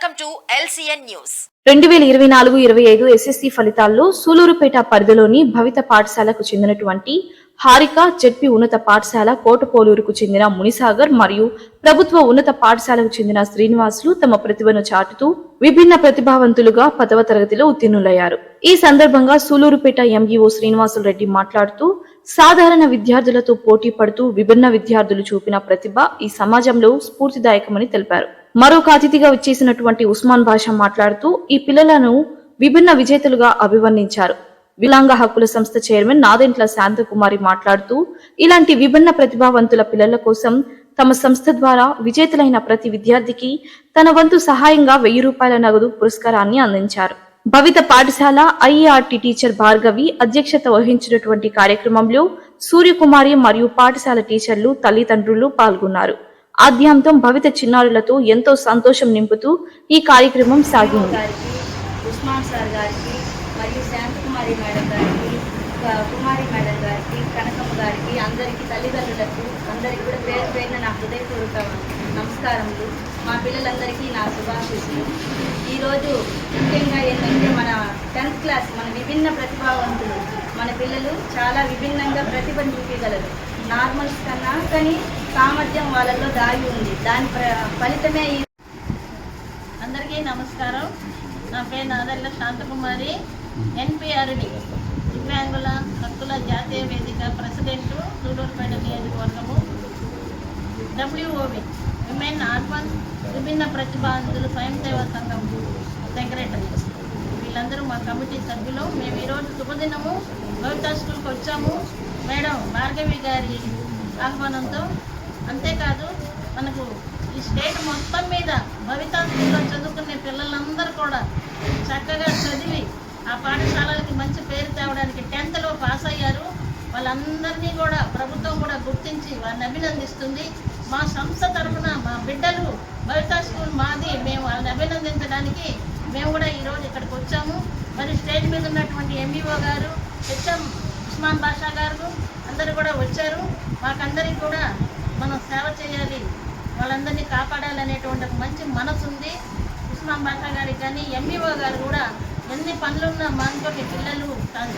Welcome to LCN news రెండు వేల ఇరవై నాలుగు ఇరవై ఐదు ఎస్ఎస్సి ఫలితాల్లో సూలూరుపేట పరిధిలోని భవిత పాఠశాలకు చెందినటువంటి హారిక జెడ్పి ఉన్నత పాఠశాల కోటపోలూరుకు చెందిన మునిసాగర్ మరియు ప్రభుత్వ ఉన్నత పాఠశాలకు చెందిన శ్రీనివాసులు తమ ప్రతిభను చాటుతూ విభిన్న ప్రతిభావంతులుగా పదవ తరగతిలో ఉత్తీర్ణులయ్యారు. ఈ సందర్భంగా సూలూరుపేట ఎంఈఓ శ్రీనివాసులు రెడ్డి మాట్లాడుతూ సాధారణ విద్యార్థులతో పోటీ పడుతూ విభిన్న విద్యార్థులు చూపిన ప్రతిభ ఈ సమాజంలో స్ఫూర్తిదాయకమని తెలిపారు. మరొక అతిథిగా వచ్చేసినటువంటి ఉస్మాన్ బాషా మాట్లాడుతూ ఈ పిల్లలను విభిన్న విజేతలుగా అభివర్ణించారు. విలాంగ హక్కుల సంస్థ చైర్మన్ నాదెంట్ల శాంతకుమారి మాట్లాడుతూ ఇలాంటి విభిన్న ప్రతిభావంతుల పిల్లల కోసం తమ సంస్థ ద్వారా విజేతలైన ప్రతి విద్యార్థికి తన వంతు సహాయంగా వెయ్యి రూపాయల నగదు పురస్కారాన్ని అందించారు. భవిత పాఠశాల ఐఆర్టి టీచర్ భార్గవి అధ్యక్షత వహించినటువంటి కార్యక్రమంలో సూర్యకుమారి మరియు పాఠశాల టీచర్లు తల్లిదండ్రులు పాల్గొన్నారు. ఆద్యాంతం భవిత చిన్నారులతో ఎంతో సంతోషం నింపుతూ ఈ కార్యక్రమం సాగింది. గారికి ఉస్మాన్ సార్ గారికి మరియు శాంతకుమారి మేడం గారికి కుమారి మేడం గారికి కనకమ్మ గారికి అందరికీ తల్లిదండ్రులకు అందరికీ కూడా పేరు పేరున నా హృదయపూర్వక నమస్కారములు. మా పిల్లలందరికీ నా శుభాశీస్సులు. ఈరోజు ముఖ్యంగా ఏంటంటే మన టెన్త్ క్లాస్ మన విభిన్న ప్రతిభావంతులు మన పిల్లలు చాలా విభిన్నంగా ప్రతిభను చూపించగలరు. నార్మల్స్ కన్నా కానీ సామర్థ్యం వాళ్ళలో దాగి ఉంది. దాని ఫలితమే ఈ అందరికీ నమస్కారం. నా పేరు నాదల్ల శాంతకుమారి. ఎన్పిఆర్డి దివ్యాంగుల హక్కుల జాతీయ వేదిక president Sudurupeta నియోజకవర్గము. W O B women urban విభిన్న ప్రతిభావంతులు స్వయం సేవా సంఘం సెక్రటరీ. వీళ్ళందరూ మా కమిటీ సభ్యులు. మేము ఈరోజు శుభదినము. భవితా స్కూల్కి వచ్చాము. మేడం భార్గవి గారి ఆహ్వానంతో అంతేకాదు మనకు ఈ స్టేట్ మొత్తం మీద భవితా చదువుకునే పిల్లలందరూ కూడా చక్కగా చదివి ఆ పాఠశాలలకి మంచి పేరు తేవడానికి టెన్త్లో పాస్ అయ్యారు. వాళ్ళందరినీ కూడా ప్రభుత్వం కూడా గుర్తించి వారిని అభినందిస్తుంది. మా సంస్థ తరఫున మా బిడ్డలు భవితా స్కూల్ మాది మేము వాళ్ళని అభినందించడానికి మేము కూడా ఈరోజు ఇక్కడికి వచ్చాము. మరి స్టేజ్ మీద ఉన్నటువంటి ఎంఈఓ గారు హెచ్ఎం ఉస్మాన్ బాషా గారు అందరూ కూడా వచ్చారు. మాకందరికీ కూడా మనం సేవ చేయాలి. వాళ్ళందరినీ కాపాడాలనేటువంటి ఒక మంచి మనసు ఉంది. ఉస్మాన్ బాషా గారికి కానీ ఎంఈఓ గారు కూడా ఎన్ని పనులున్నా మానుకోటి పిల్లలు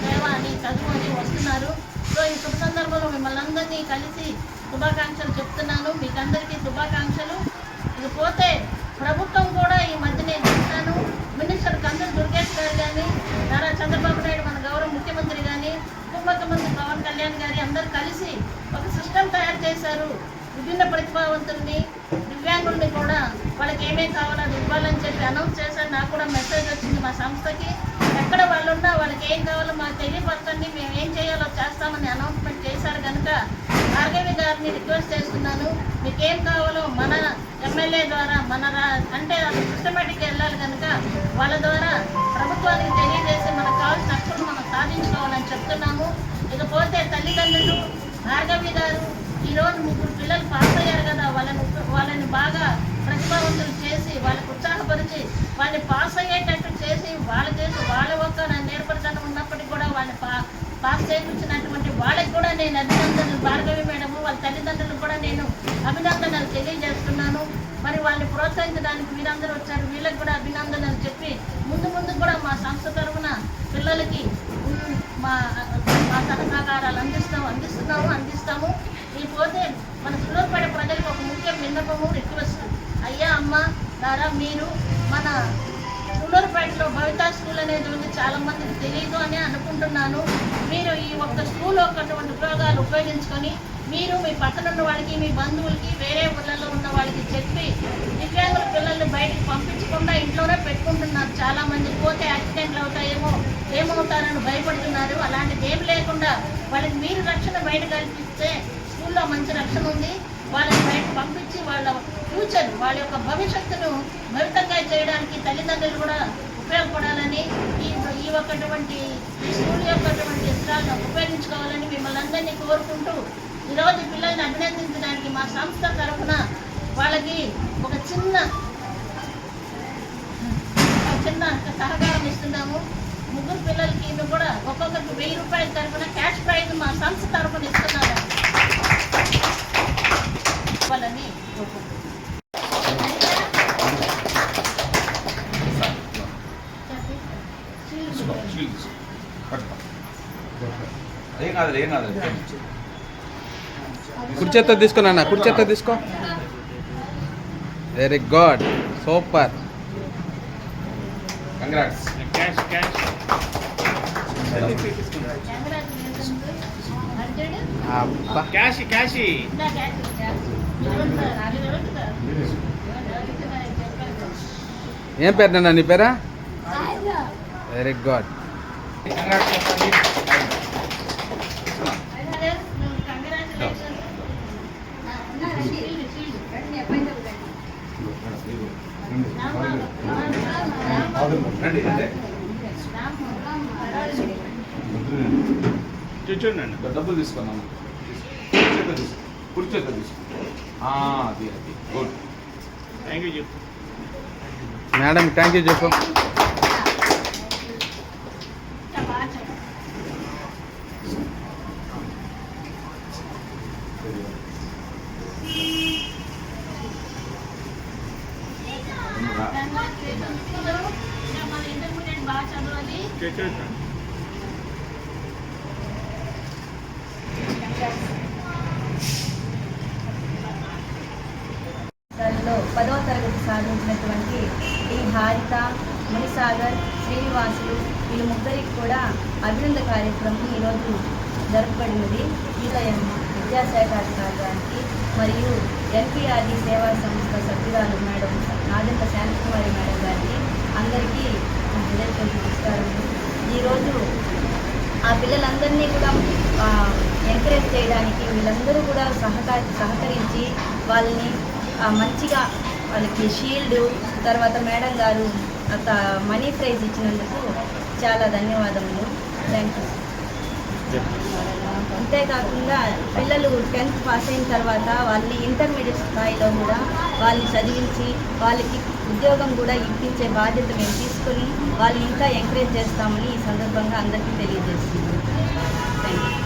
సేవ అని చదువు అని వస్తున్నారు. సో ఈ శుభ సందర్భంలో మిమ్మల్ని అందరినీ కలిసి శుభాకాంక్షలు చెప్తున్నాను. మీకు అందరికీ శుభాకాంక్షలు. ఇది పోతే ప్రభుత్వం కూడా ఈ మధ్య నేను చూశాను. మినిస్టర్ కందులు దుర్గేష్ గారు కానీ నారా చంద్రబాబు నాయుడు మన గౌరవ ముఖ్యమంత్రి కానీ ఉప ముఖ్యమంత్రి పవన్ కళ్యాణ్ గారి అందరూ కలిసి ఒక సిస్టమ్ తయారు చేశారు. విభిన్న ప్రతిభావంతుల్ని దివ్యాంగుల్ని కూడా వాళ్ళకి ఏమేమి కావాలో అది ఇవ్వాలని చెప్పి అనౌన్స్ చేశారు. నాకు కూడా మెసేజ్ వచ్చింది మా సంస్థకి. ఎక్కడ వాళ్ళు ఉన్నా వాళ్ళకి ఏం కావాలో మాకు తెలియపరచండి మేము ఏం చేయాలో చేస్తామని అనౌన్స్మెంట్ చేశారు కనుక భార్గవి గారిని రిక్వెస్ట్ చేస్తున్నాను. మీకు ఏం కావాలో మన ఎమ్మెల్యే ద్వారా మన రా- అంటే సిస్టమేటిక్గా వెళ్ళాలి కనుక వాళ్ళ ద్వారా ప్రభుత్వానికి తెలియజేసి మనకు కావాల్సిన హక్కులు మనం ఇకపోతే తల్లిదండ్రులు భార్గవి గారు ఈరోజు ముగ్గురు పిల్లలు పాస్ అయ్యారు కదా వాళ్ళని వాళ్ళని బాగా ప్రతిభావంతులు చేసి వాళ్ళకి ఉత్సాహపరిచి వాళ్ళని పాస్ అయ్యేటట్టు చేసి వాళ్ళ చేసి వాళ్ళ ఒక్క నా నేర్పరితనం ఉన్నప్పటికీ కూడా వాళ్ళని పా పాస్ చేయించినటువంటి వాళ్ళకి కూడా నేను అభినందనలు భార్గవి మేడము వాళ్ళ తల్లిదండ్రులకు కూడా నేను అభినందనలు తెలియజేస్తున్నాను. మరి వాళ్ళని ప్రోత్సహించడానికి మీరందరూ వచ్చారు వీళ్ళకి కూడా అభినందనలు చెప్పి ముందు ముందు కూడా మా సంస్థ తరఫున పిల్లలకి మా మా సహకారాలు అందిస్తాము అందిస్తున్నాము అందిస్తాము. ఈ పోతే మన సులభపడే ప్రజలకు ఒక ముఖ్య విన్నపము రిక్వెస్ట్ అయ్యా అమ్మ ద్వారా మీరు మన సూలూరుపేటలో భవితా స్కూల్ అనేది ఉంది. చాలా మందికి తెలియదు అని అనుకుంటున్నాను. మీరు ఈ ఒక్క స్కూల్ ఒకటువంటి ఉపయోగాలు ఉపయోగించుకొని మీరు మీ పక్కన ఉన్న వాళ్ళకి మీ బంధువులకి వేరే ఊళ్ళలో ఉన్న వాళ్ళకి చెప్పి దివ్యాంగుల పిల్లల్ని బయటకు పంపించకుండా ఇంట్లోనే పెట్టుకుంటున్నారు. చాలామంది పోతే యాక్సిడెంట్లు అవుతాయేమో. ఏమవుతారని భయపడుతున్నారు. అలాంటిది ఏం లేకుండా వాళ్ళకి మీరు రక్షణ బయట కల్పిస్తే స్కూల్లో మంచి రక్షణ ఉంది. వాళ్ళని బయట పంపించి వాళ్ళ ఫ్యూచర్ వాళ్ళ యొక్క భవిష్యత్తును భవితంగా చేయడానికి తల్లిదండ్రులు కూడా ఉపయోగపడాలని ఈ ఈ ఒక్కటువంటి స్కూల్ యొక్కటువంటి యంత్రాలను ఉపయోగించుకోవాలని మిమ్మల్ని అందరినీ కోరుకుంటూ ఈరోజు పిల్లల్ని అభినందించడానికి మా సంస్థ తరఫున వాళ్ళకి ఒక చిన్న ఒక చిన్న సహకారం ఇస్తున్నాము. ముగ్గురు పిల్లలకి కూడా ఒక్కొక్కరికి వెయ్యి రూపాయల తరఫున క్యాష్ ప్రైజ్ మా సంస్థ తరఫున ఇస్తున్నారు. ఇవ్వాలని కుర్చేత్త తీసుకున్నా కుర్చేత్త తీసుకో తీసుకో. Very good super congrats cash ఏం పేరు నాన్న నీ పేరా? వెరీ గుడ్ కంగ్రాట్స్ చూడండి డబ్బులు తీసుకున్నాము కుర్చేత తీసుకో. కుర్చేత తీసుకో. ఆ, అది అది. గుడ్ థ్యాంక్ యూ చెప్పు మేడం థ్యాంక్ యూ చెప్పు బాగా చదవాలి. పదవ తరగతి సాధించినటువంటి డి. హారిత మునిసాగర్ శ్రీనివాసులు వీళ్ళు ముగ్గురికి కూడా అభినంద కార్యక్రమం ఈరోజు జరపబడినది. ఉదయం విద్యాశాఖ అధికారి గారికి మరియు ఎన్పిఆర్డి సేవా సంస్థ సభ్యురాలు మేడం నాదంత శాంతకుమారి మేడం గారికి అందరికీ నా హృదయపూర్వక ఈరోజు ఆ పిల్లలందరినీ కూడా ఎంకరేజ్ చేయడానికి వీళ్ళందరూ కూడా సహకార సహకరించి వాళ్ళని మంచిగా వాళ్ళకి షీల్డ్ తర్వాత మేడం గారు అంత మనీ ప్రైజ్ ఇచ్చినందుకు చాలా ధన్యవాదములు. థ్యాంక్ యూ అంతేకాకుండా పిల్లలు టెన్త్ పాస్ అయిన తర్వాత వాళ్ళని ఇంటర్మీడియట్ స్థాయిలో కూడా వాళ్ళని చదివించి వాళ్ళకి ఉద్యోగం కూడా ఇప్పించే బాధ్యత మేము తీసుకొని వాళ్ళని ఇంకా ఎంకరేజ్ చేస్తామని ఈ సందర్భంగా అందరికీ తెలియజేస్తున్నాం థ్యాంక్ యూ